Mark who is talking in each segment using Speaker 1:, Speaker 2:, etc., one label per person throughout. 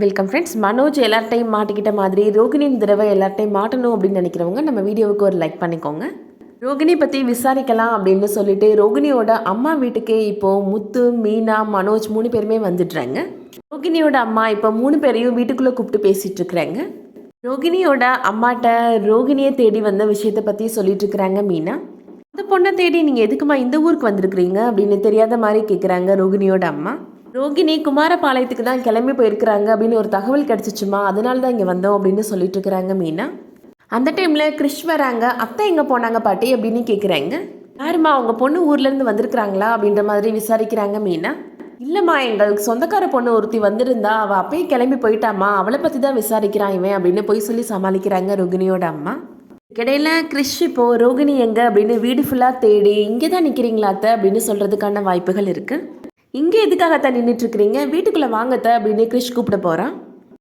Speaker 1: Welcome friends Manoj எல்லார்ட்டையும் மாட்டிக்கிட்ட மாதிரி ரோகிணி இந்த தடவை எல்லார்ட்டையும் மாட்டணும் அப்படின்னு நினைக்கிறவங்க நம்ம வீடியோவுக்கு ஒரு லைக் பண்ணிக்கோங்க. ரோகிணி பற்றி விசாரிக்கலாம் அப்படின்னு சொல்லிட்டு ரோகிணியோட அம்மா வீட்டுக்கே இப்போது முத்து மீனா மனோஜ் மூணு பேருமே வந்துடுறாங்க. ரோகிணியோட அம்மா இப்போ மூணு பேரையும் வீட்டுக்குள்ளே கூப்பிட்டு பேசிகிட்டு இருக்கிறாங்க. ரோகிணியோட அம்மாட்ட ரோகிணியை தேடி வந்த விஷயத்தை பற்றி சொல்லிட்டு இருக்கிறாங்க மீனா. அந்த பொண்ணை தேடி நீங்கள் எதுக்குமா இந்த ஊருக்கு வந்திருக்கிறீங்க? அப்படின்னு தெரியாத மாதிரி கேட்குறாங்க ரோகிணியோட அம்மா. ரோகிணி குமாரபாளையத்துக்கு தான் கிளம்பி போயிருக்கிறாங்க அப்படின்னு ஒரு தகவல் கிடச்சிச்சுமா? அதனால தான் இங்கே வந்தோம் அப்படின்னு சொல்லிட்டு இருக்கிறாங்க மீனா. அந்த டைமில் கிறிஷ் வராங்க. அத்தை எங்கே போனாங்க பாட்டி அப்படின்னு கேட்குறாங்க யாரும்மா அவங்க பொண்ணு ஊர்லேருந்து வந்திருக்கிறாங்களா அப்படின்ற மாதிரி விசாரிக்கிறாங்க மீனா. இல்லைம்மா எங்களுக்கு சொந்தக்கார பொண்ணு ஒருத்தி வந்திருந்தா அவள் அப்பயே கிளம்பி போயிட்டாமா அவளை பற்றி தான் விசாரிக்கிறான் இவன் அப்படின்னு போய் சொல்லி சமாளிக்கிறாங்க ரோகிணியோட அம்மா. இடையில கிறிஷ் இப்போ ரோகிணி எங்கே? அப்படின்னு வீடு ஃபுல்லாக தேடி இங்கே தான் நிற்கிறீங்களா அத்தை? அப்படின்னு சொல்கிறதுக்கான வாய்ப்புகள் இருக்குது இங்கே எதுக்காக அத்தை நின்றுட்டு இருக்கிறீங்க வீட்டுக்குள்ளே வாங்கத்த அப்படின்னு கிரிஷ் கூப்பிட போகிறான்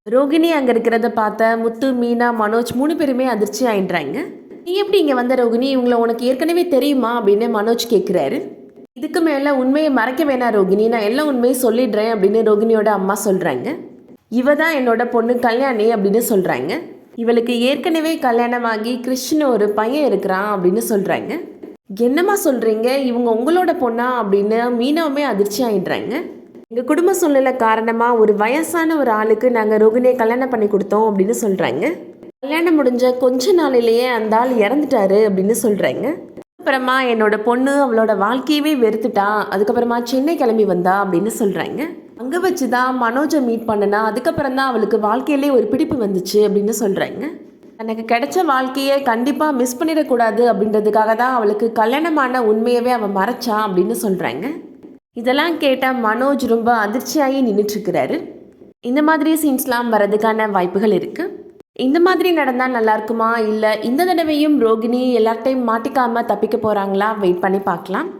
Speaker 1: ரோகிணி அங்கே இருக்கிறத பார்த்த முத்து மீனா மனோஜ் மூணு பேருமே அதிர்ச்சி ஆயிடுறாங்க நீ எப்படி இங்கே வந்த ரோகிணி? இவங்களை உனக்கு ஏற்கனவே தெரியுமா அப்படின்னு மனோஜ் கேட்குறாரு இதுக்கு மேலே உண்மையை மறைக்க வேணாம் ரோகிணி. நான் எல்லாம் உண்மையும் சொல்லிடுறேன் அப்படின்னு ரோகிணியோட அம்மா சொல்கிறாங்க இவ தான் என்னோட பொண்ணு கல்யாணி அப்படின்னு சொல்கிறாங்க இவளுக்கு ஏற்கனவே கல்யாணமாகி கிருஷ்ணு ஒரு பையன் இருக்கிறான் அப்படின்னு சொல்கிறாங்க என்னம்மா சொல்கிறீங்க இவங்க உங்களோட பொண்ணா அப்படின்னு மீனவுமே அதிர்ச்சி ஆயிடுறாங்க. எங்கள் குடும்ப சூழ்நிலை காரணமாக ஒரு வயசான ஒரு ஆளுக்கு நாங்கள் ரோகிணியை கல்யாணம் பண்ணி கொடுத்தோம் அப்படின்னு சொல்கிறாங்க கல்யாணம் முடிஞ்ச கொஞ்ச நாளிலேயே அந்த ஆள் இறந்துட்டாரு அப்படின்னு சொல்கிறாங்க அப்புறமா என்னோட பொண்ணு அவளோட வாழ்க்கையவே வெறுத்துட்டா. அதுக்கப்புறமா சென்னை கிளம்பி வந்தா அப்படின்னு சொல்கிறாங்க அங்கே வச்சு தான் மனோஜை மீட் பண்ணனா அதுக்கப்புறம் தான் அவளுக்கு வாழ்க்கையிலே ஒரு பிடிப்பு வந்துச்சு அப்படின்னு சொல்கிறாங்க தனக்கு கிடைச்ச வாழ்க்கையை கண்டிப்பாக மிஸ் பண்ணிடக்கூடாது அப்படின்றதுக்காக தான் அவளுக்கு கல்யாணமான உண்மையவே அவன் மறைச்சான் அப்படின்னு சொல்கிறாங்க இதெல்லாம் கேட்டால் மனோஜ் ரொம்ப அதிர்ச்சியாகி நின்றுட்டுருக்கிறாரு இந்த மாதிரி சீன்ஸ்லாம் வரதுக்கான வாய்ப்புகள் இருக்குது இந்த மாதிரி நடந்தால் நல்லா இருக்குமா? இல்லை இந்த தடவையும் ரோகிணி எல்லார்ட்டையும் மாட்டிக்காமல் தப்பிக்க போகிறாங்களா வெயிட் பண்ணி பார்க்கலாம்.